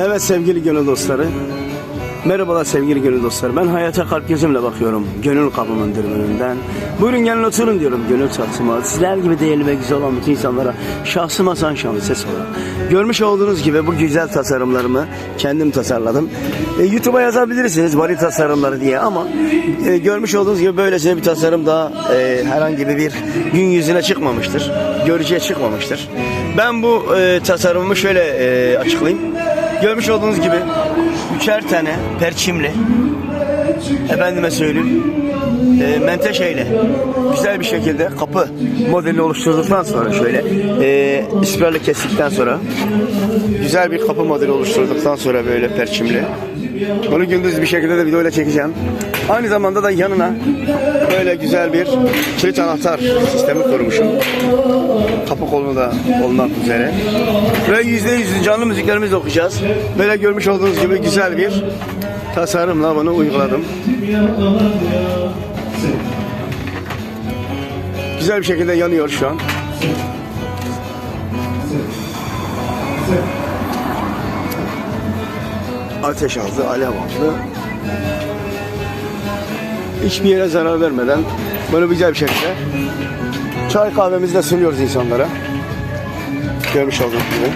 Evet sevgili gönül dostları. Merhabalar sevgili gönül dostları. Ben hayata kalp gözümle bakıyorum. Gönül kapımın dürbününden. Buyurun gelin oturun diyorum gönül çatısıma. Sizler gibi değerli ve güzel olan bütün insanlara şahsım Hasan Şanlı ses olarak. Görmüş olduğunuz gibi bu güzel tasarımlarımı kendim tasarladım. E, YouTube'a yazabilirsiniz bari tasarımları diye ama e, görmüş olduğunuz gibi böylesine bir tasarım daha e, herhangi bir gün yüzüne çıkmamıştır. Görücüye çıkmamıştır. Ben bu e, tasarımımı şöyle e, açıklayayım. Görmüş olduğunuz gibi üçer tane perçimli efendime söyleyeyim e, menteşeyle güzel bir şekilde kapı modelini oluşturduktan sonra şöyle e, ispirali kestikten sonra güzel bir kapı modeli oluşturduktan sonra böyle perçimli bunu gündüz bir şekilde de videoyla çekeceğim. Aynı zamanda da yanına böyle güzel bir kilit anahtar sistemi kurmuşum. Kapı kolunu da olmak üzere. Ve yüzde yüz canlı müziklerimizi okuyacağız. Böyle görmüş olduğunuz gibi güzel bir tasarımla bunu uyguladım. Güzel bir şekilde yanıyor şu an. Ateş aldı, alev aldı. Hiçbir yere zarar vermeden bunu güzel bir şekilde çay kahvemizi de sunuyoruz insanlara. Görmüş olduğunuz gibi.